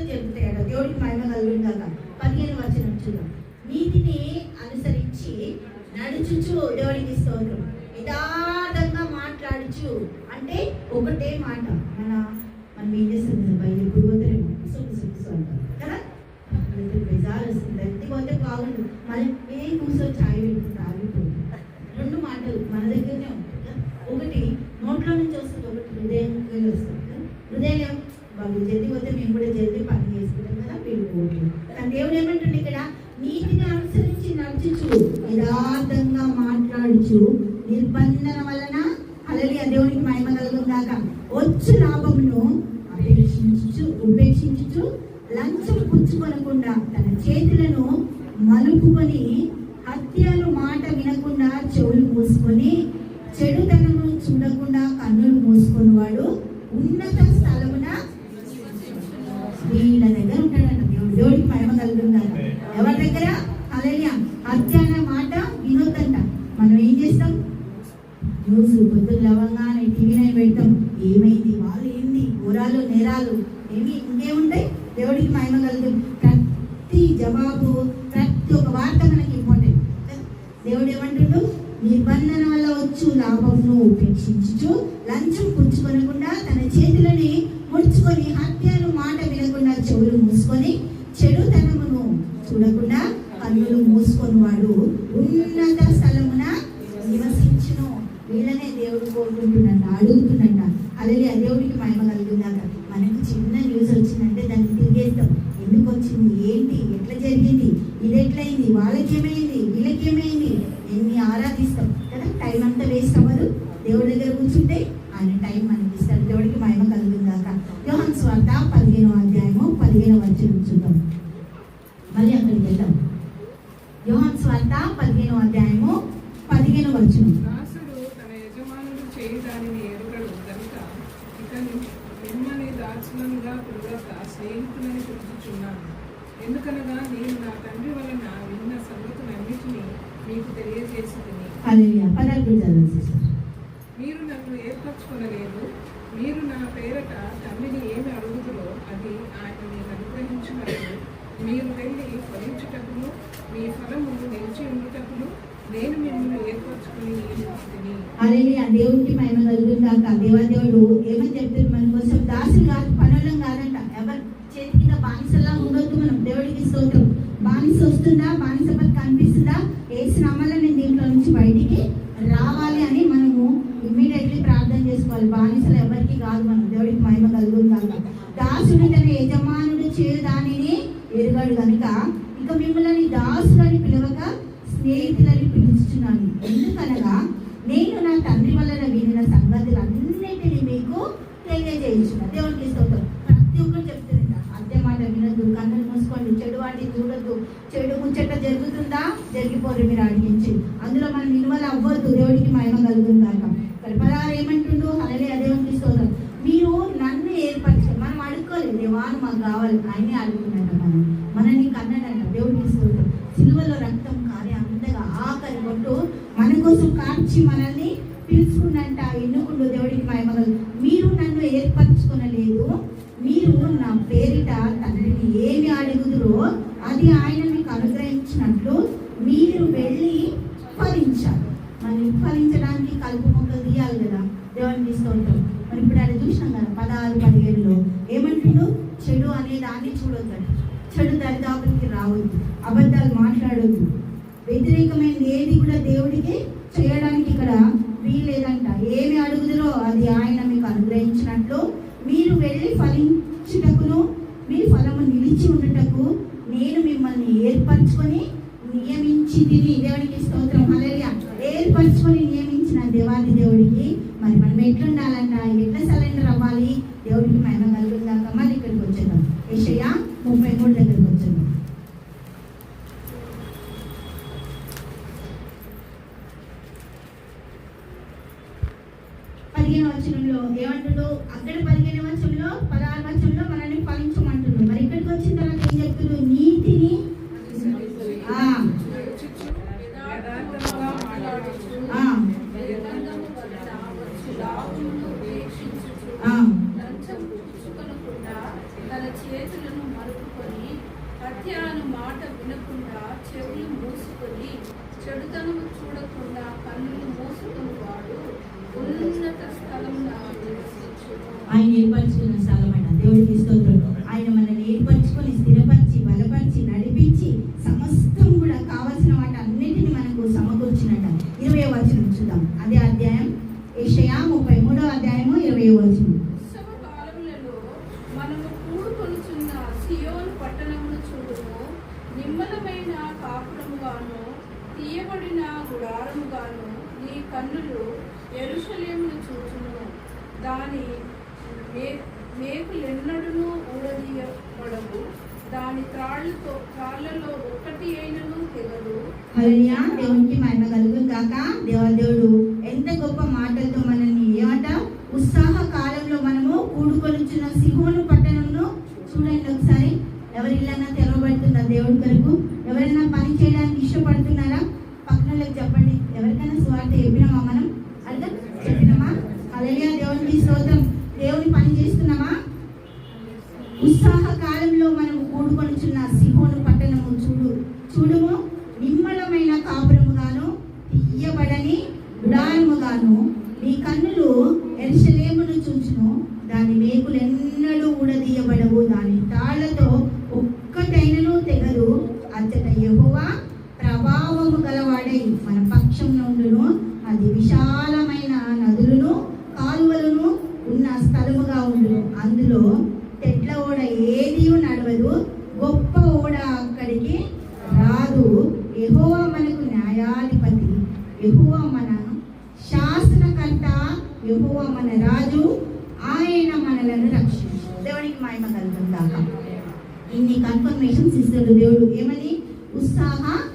దేవుడికి మహిమ కలుగుందాక పదిహేను వచ్చిన చూద్దాం. నీతిని అనుసరించి నడుచుచు దేవుడికి స్తోత్రం. యథార్థంగా మాట్లాడుచు. అంటే ఒకటే మాట. మన మనం ఏం చేస్తుంది బయలు ఎప్పుడు సుఖ సుఖ అంటారు కదా? మనకి వస్తుంది. ఎత్తి పోతే బాగుండు. మళ్ళీ ఏ కూర్చొని ఛాయ్ పెట్టుకుంటే ఆగిపోతుంది. రెండు మాటలు మన దగ్గరనే ఉంటాయి కదా ఒకటి నోట్లో నుంచి వస్తుంది ఒకటి హృదయం నుంచి వస్తుంది కదా హృదయం వాళ్ళు జల్దీ పోతే మేము కూడా జల్దీ పని చేసుకుంటాం కదా వీళ్ళు పోట్లు కానీ దేవుడు ఏమంటుండే ఇక్కడ నీతిని అనుసరించి నడుచుచు యథార్థంగా మాట్లాడుచు నిర్బంధన వలన అలలి దేవునికి మహిమ కలుగుందాక వచ్చు లాభమును అపేక్షించు ఉపేక్షించుచు లంచం పుచ్చుకొనకుండా తన చేతులను మలుపుకొని హత్యలు మాట వినకుండా చెవులు మూసుకొని చెడు చూడకుండా కన్నులు మూసుకొని వాడు ఉన్నత స్థలమున వీళ్ళ దగ్గర ఉంటాడంట దేవుడు దేవుడికి మహిమ కలుగుందాక ఎవరి దగ్గర అలలియ హత్య అనే మాట వినొద్దంట మనం ఏం చేస్తాం న్యూస్ పొద్దున్న లవంగానే టీవీ నైన్ పెడతాం. ఏమైంది? వాళ్ళు ఏంది? ఘోరాలు నేరాలు ఏమి ఇంకేముంటాయి దేవుడికి మహిమ కలుగు ప్రతి జవాబు ప్రతి ఒక్క వార్త మనకి ఇంపార్టెంట్. దేవుడు ఏమంటుండు? నిబంధన వల్ల వచ్చు లాభంను ఉపేక్షించు లంచం పుచ్చుకొనకుండా తన చేతులని ముడుచుకొని హత్యను మాట వినకుండా చెవులు మూసుకొని చెడుతనమును చూడకుండా కన్నులు మూసుకొని వాడు ఉన్నత స్థలమున నివసించును వీళ్ళనే దేవుడు అదే అలాగే దేవుడికి మహిమ కలుగుందాక మనకి చిన్న న్యూస్ వచ్చిందంటే దాన్ని తిరిగేస్తాం. ఎందుకు వచ్చింది? ఏంటి? ఎట్లా జరిగింది? ఇది ఎట్లయింది? వాళ్ళకి ఏమైంది వీళ్ళకి ఏమైంది ఎన్ని ఆరాధిస్తాం కదా? టైం అంతా వేస్ట్ అవ్వదు. దేవుడి దగ్గర కూర్చుంటే ఆయన టైం మనకి ఇస్తాడు. దేవుడికి మహిమ కలుగుందాక యోహన్ స్వార్థ పదిహేనో అధ్యాయము పదిహేనో వచ్చిన చూద్దాం. మళ్ళీ అక్కడికి వెళ్దాం. యోహన్ స్వార్థ పదిహేనో అధ్యాయము పదిహేను వచ్చిన దాసుడు తన యజమానుడు చేయి దానిని ఎరుగడు కనుక ఇక మిమ్మల్ని దాచులనుగా పిలువక స్నేహితులని పిలుచుచున్నాను. ఎందుకనగా నేను నా తండ్రి వలన విన్న సంగతులన్నిటినీ మీకు తెలియజేసి తిని అలలియా పదాలు కూడా చదవండి సిస్టర్. మీరు నన్ను ఏర్పరచుకొనలేదు. మీరు నా పేరట తండ్రిని ఏమి అడుగుతురో అది ఆయన మీకు అనుగ్రహించినట్లు మీరు వెళ్ళి ఫలించుటకును మీ ఫలము నిలిచి ఉండుటకును అరే మిమ్మల్ని ఏర్పరచుకుని నియమించితిని అలలియా దేవుడికి మహిమ కలుగుందాక దేవాదేవుడు ఏమని చెప్తారు? మన కోసం దాసులు కాదు పనులం కాదంట. ఎవరి చేతి కింద బానిసలా ఉండొద్దు మనం. దేవుడికి స్తోత్రం. బానిస వస్తుందా? బానిస పని కనిపిస్తుందా? వేసిన అమల నేను దీంట్లో నుంచి బయటికి రావాలి అని మనము ఇమ్మీడియట్లీ ప్రార్థన చేసుకోవాలి. బానిసలు ఎవరికి కాదు మనం. దేవుడికి మహిమ కలుగుతుందాక దాసుడు తన యజమానుడు వాటిని చూడొద్దు. చెడు ముచ్చట జరుగుతుందా? జరిగిపోరు మీరు ఆడించి అందులో మనం నిల్వలు అవ్వద్దు. దేవుడికి మహిమ కలుగుందాక కల్పదారు ఏమంటుండో? ఏమంటుండు అలాగే దేవుడికి స్తోత్రం. మీరు నన్ను ఏర్పరచు మనం అడుక్కోలేదు దేవాను మాకు కావాలి. ఆయనే అడుగుతున్నట్ట మనం. మనల్ని కన్నాడంట. దేవుడికి స్తోత్రం. సిలువలో రక్తం కారే అంతగా ఆకలి కొట్టు. మన కోసం కార్చి మనల్ని పిలుచుకున్నంట ఎన్నుకుండు దేవుడికి మహిమగలు మీరు నన్ను ఏర్పరచుకునలేదు. మీరు నా పేరిట తండ్రిని ఏమి అడుగుదురో అది ఆయన మీకు అనుగ్రహించినట్లు మీరు వెళ్ళి ఫలించాలి. మరి ఫలించడానికి కలుపు మొక్కలు తీయాలి కదా దేవుని స్తోత్రం మరి ఇప్పుడు ఆయన చూసినాం కదా పదహారు పదిహేడులో ఏమంటుండు చెడు అనే దాన్ని చూడొద్దట చెడు దరిదాపులకి రావద్దు. అబద్ధాలు మాట్లాడొద్దు. వ్యతిరేకమైన ఏది కూడా దేవుడికి చేయడానికి ఇక్కడ వీలేదంట ఏమి అడుగుదరో అది ఆయన మీకు అనుగ్రహించినట్లు మీరు వెళ్ళి ఫలించుటకును మీ ఫలము నిలిచి ఉండటకు నేను మిమ్మల్ని ఏర్పరచుకొని నియమించి తిని దేవుడికి స్తోత్రం. హల్లెలూయా. ఏర్పరచుకొని నియమించిన దేవాది దేవుడికి మరి మనం ఎట్లుండాలంట? ఎట్లా సరెండర్ అవ్వాలి? దేవుడికి మహిమ కలుగుందాక మళ్ళీ ఇక్కడికి వచ్చేద్దాం. యెషయా ముప్పై మూడు దగ్గరికి వచ్చేద్దాం. పదిహేను వచనంలో ఏమంటుందో? అక్కడ పదిహేను వచనంలో పదహారు వచనంలో మనల్ని ఫలించమంటుండ్రు మరి ఇక్కడికి వచ్చిన తర్వాత ఏం చెప్తున్నారు నీతిని? తన చేతులను మరుపుకొని మాట వినకుండా చెవులు మూసుకొని చెడుతనము చూడకుండా కన్నులు మూసుకొని వాడు ఉన్నత స్థలం ఆయన ఏర్పరచుకున్న స్థలం అంట దేవుడికి స్తోత్రం ఆయన మనల్ని ఏర్పరచుకొని స్థిరపరిచి బలపరిచి నడిపించి సమస్తం కూడా కావలసిన వాటి అన్నిటిని మనకు ఇరవై వచనం చూద్దాం. అదే అధ్యాయం ఏషయా ముప్పై మూడో అధ్యాయము ఇరవై వచనం. ఉత్సవ కాలములలో మనము కూడుకొనుచున్న సియోను పట్టణమును చూడుము. నిమ్మలమైన కాపురముగాను తీయబడిన గుడారముగాను నీ కన్నులు ఎరుషలేమును చూచును దాని మే మేకులెన్నడును ఊడదీయబడవు. దాని త్రాళ్ళతో త్రాళ్ళలో ఒక్కటి అయినను తెగదు దేవునికి మహిమ కలుగు కాక దేవదేవుడు ఎంత గొప్ప మాటలతో మనల్ని ఏమంట ఉత్సాహ కాలంలో మనము కూడుకొలుచున్న సిహోను పట్టణంను చూడండి ఒకసారి. ఎవరి ఇల్లన్నా తెరవబడుతుందా దేవుడి కొరకు? ఎవరైనా పని చేయడానికి ఇష్టపడుతున్నారా? పక్కన వాళ్ళకి చెప్పండి ఎవరికైనా స్వార్థ చెప్పినామా మనం అర్థం చెప్పినామా హల్లెలూయా దేవునికి స్తోత్రం దేవుని పని చేస్తున్నామా ఉత్సాహ కాలంలో మనము కూడుకొనుచున్న సిహోను పట్టణము చూడు చూడుము నిమ్మలమైన కాపురముగాను తీయబడని గుడారముగాను నీ కన్నులు ఎరుసలేమును చూచును దాని మేకులు ఎన్నడూ ఊడదీయబడవు దాని తాళ్ళతో ఒక్కటైనను తెగదు అచ్చట యెహోవా ప్రభావము గలవాడై మన పక్షం నుండును అది విశాలమైన నదులను కాలువలను ఉన్న స్థలముగా ఉండును అందులో తెట్ల ఓడ ఏది నడవదు గొప్ప ఓడ అక్కడికి రాదు. యెహోవా మనకు న్యాయాధిపతి. యెహోవా మన శాసనకర్త. యెహోవా మన రాజు. ఆయన మనలను రక్షించు. దేవునికి మాయమ కలుగుతాక ఇన్ని కన్ఫర్మేషన్స్ ఇస్తాడు దేవుడు. ఏమని? ఉత్సాహ